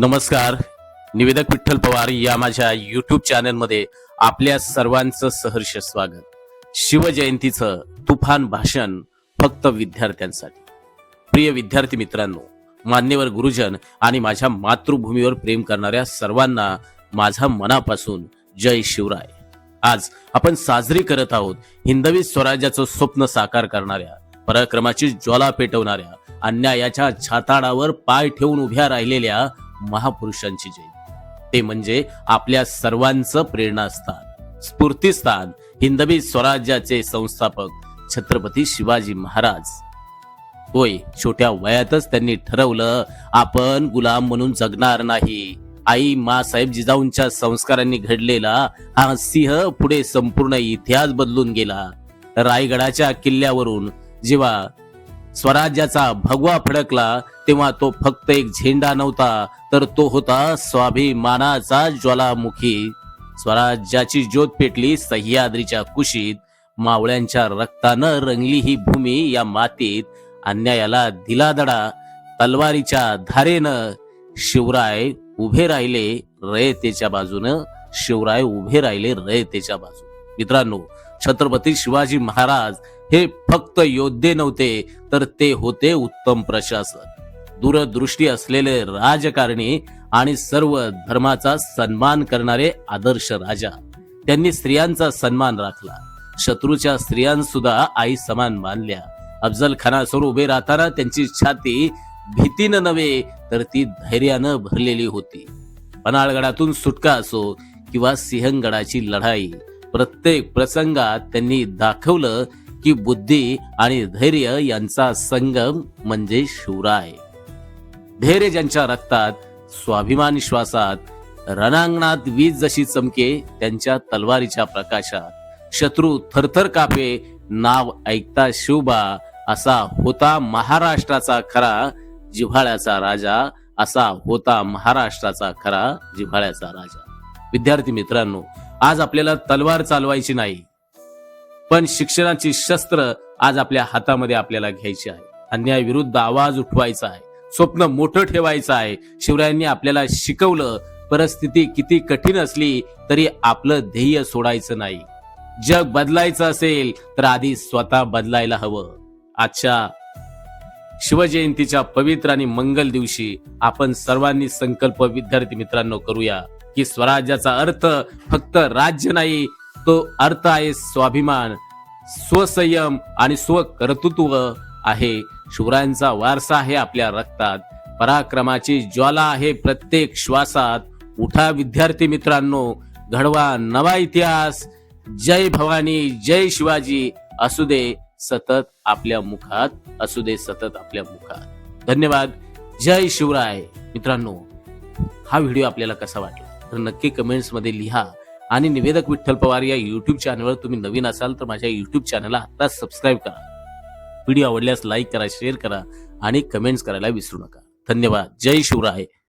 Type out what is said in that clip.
नमस्कार. निवेदक विठ्ठल पवार या माझ्या युट्यूब चॅनलमध्ये आपल्या सर्वांचं सहर्ष स्वागत. शिवजयंतीचं तुफान भाषण फक्त विद्यार्थ्यांसाठी. प्रिय विद्यार्थी मित्रांनो मान्यवर गुरुजन आणि माझ्या मातृभूमीवर प्रेम करणाऱ्या सर्वांना माझा मनापासून जय शिवराय. आज आपण साजरी करत आहोत हिंदवी स्वराज्याचं स्वप्न साकार करणाऱ्या पराक्रमाची ज्वाला पेटवणाऱ्या अन्यायाच्या छाताडावर पाय ठेवून उभ्या राहिलेल्या महापुरुषांची जयंती ते म्हणजे आपल्या सर्वांचं प्रेरणास्थान स्फूर्तीस्थान हिंदवी स्वराज्याचे संस्थापक छत्रपती शिवाजी महाराज. होय छोट्या वयातच त्यांनी ठरवलं आपण गुलाम म्हणून जगणार नाही. आई मासाहेब जिजाऊंच्या संस्कारांनी घडलेला हा सिंह पुढे संपूर्ण इतिहास बदलून गेला. रायगडाच्या किल्ल्यावरून जेव्हा स्वराज्याचा भगवा फडकला तेव्हा तो फक्त एक झेंडा नव्हता तर तो होता स्वाभिमानाचा ज्वालामुखी. स्वराज्याची ज्योत पेटली सह्याद्रीच्या कुशीत मावळ्यांच्या रक्तानं रंगली ही भूमी या मातीत अन्यायाला दिला दडा तलवारीच्या धारेनं शिवराय उभे राहिले रयतेच्या बाजूनं शिवराय उभे राहिले रयतेच्या बाजून. मित्रांनो छत्रपती शिवाजी महाराज हे फक्त योद्धे नव्हते तर ते होते उत्तम प्रशासक. दूरदृष्टी असलेले राजकारणी आणि सर्व धर्माचा सन्मान करणारे आदर्श राजा. त्यांनी स्त्रियांचा सन्मान राखला. शत्रूच्या स्त्रियांसुद्धा आई समान मानल्या. अफजल खानासोर उभे राहताना त्यांची छाती भीतीनं नव्हे तर ती धैर्यानं भरलेली होती. पन्हाळगडातून सुटका असो किंवा सिंहगडाची लढाई प्रत्येक प्रसंगात त्यांनी दाखवलं की बुद्धी आणि धैर्य यांचा संगम म्हणजे शिवराय. धैर्य ज्यांच्या रक्तात स्वाभिमान श्वासात रणांगणात वीज जशी चमके त्यांच्या तलवारीच्या प्रकाशात शत्रू थरथर कापे नाव ऐकता शिवबा असा होता महाराष्ट्राचा खरा जिव्हाळ्याचा राजा असा होता महाराष्ट्राचा खरा जिव्हाळ्याचा राजा. विद्यार्थी मित्रांनो आज आपल्याला तलवार चालवायची नाही. पण शिक्षणाची शस्त्र आज आपल्या हातामध्ये आपल्याला घ्यायची आहे. अन्याय विरुद्ध आवाज उठवायचा आहे. स्वप्न मोठं ठेवायचं आहे. शिवरायांनी आपल्याला शिकवलं परिस्थिती किती कठीण असली तरी आपलं ध्येय सोडायचं नाही. जग बदलायचं असेल तर आधी स्वतः बदलायला हवं. आजच्या शिवजयंतीच्या पवित्र आणि मंगल दिवशी आपण सर्वांनी संकल्प विद्यार्थी मित्रांनो करूया. की स्वराज्याचा अर्थ फक्त राज्य नाही तो अर्थ आहे स्वाभिमान स्वसंयम आणि स्वकर्तृत्व आहे. शिवरायांचा वारसा आहे आपल्या रक्तात. पराक्रमाची ज्वाला आहे प्रत्येक श्वासात. उठा विद्यार्थी मित्रांनो घडवा नवा इतिहास. जय भवानी जय शिवाजी. असू दे सतत आपल्या मुखात असू दे सतत आपल्या मुखात. धन्यवाद. जय शिवराय. मित्रांनो हा व्हिडिओ आपल्याला कसा वाटला? तर नक्की कमेंट्समध्ये लिहा. आणि निवेदक विठ्ठल पवार या युट्यूब चॅनलवर तुम्ही नवीन असाल तर माझ्या युट्यूब चॅनलला आता सबस्क्राईब करा. व्हिडिओ आवडल्यास लाईक करा शेअर करा आणि कमेंट्स करायला विसरू नका. धन्यवाद. जय शिवराय.